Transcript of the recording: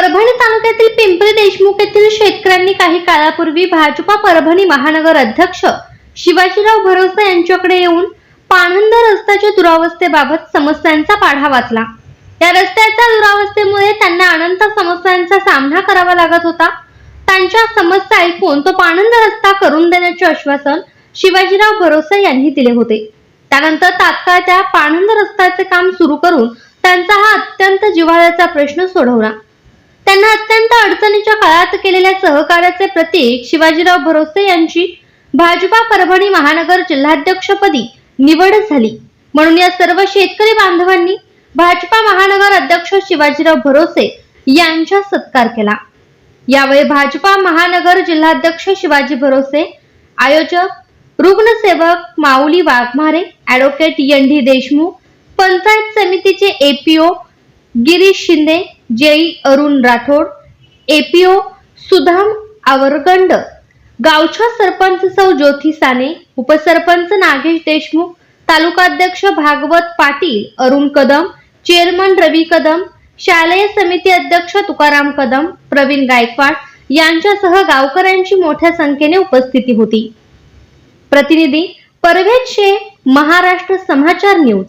परभणी तालुक्यातील पिंपरी देशमुख येथील शेतकऱ्यांनी काही काळापूर्वी भाजपा परभणी महानगर अध्यक्ष शिवाजीराव भरोसा यांच्याकडे येऊन पाणंद रस्त्याच्या दुरावस्थेबाबत समस्यांचा पाढा वाचला. या रस्त्याच्या दुरावस्थेमुळे त्यांना अनंत समस्यांचा सामना करावा लागत होता. त्यांच्या समस्या ऐकून तो पाणंद रस्ता करून देण्याचे आश्वासन शिवाजीराव भरोसे यांनी दिले होते. त्यानंतर तात्काळ त्या पाणंद रस्त्याचे काम सुरू करून त्यांचा हा अत्यंत जिव्हाळ्याचा प्रश्न सोडवला. त्यांना अत्यंत अडचणीच्या काळात केलेल्या सहकार्याचे प्रतीक शिवाजीराव भरोसे यांची भाजपा परभणी महानगर जिल्हाध्यक्षपदी निवड झाली. म्हणून या सर्व शेतकरी बांधवांनी भाजपा महानगर अध्यक्ष शिवाजीराव भरोसे यांचा सत्कार केला. यावेळी भाजपा महानगर जिल्हाध्यक्ष शिवाजी भरोसे आयोजक रुग्णसेवक Mauli Waghmare advocate N D Deshmukh panchayat समितीचे APO Girish Shinde JE Arun Rathod APO Sudham Awargand गावच्या सरपंच सौ ज्योती साने उपसरपंच नागेश देशमुख तालुकाध्यक्ष भागवत पाटील अरुण कदम चेअरमन रवी कदम शालेय समिती अध्यक्ष तुकाराम कदम प्रवीण गायकवाड यांच्यासह गावकऱ्यांची मोठ्या संख्येने उपस्थिती होती. प्रतिनिधी परवेज शे महाराष्ट्र समाचार न्यूज.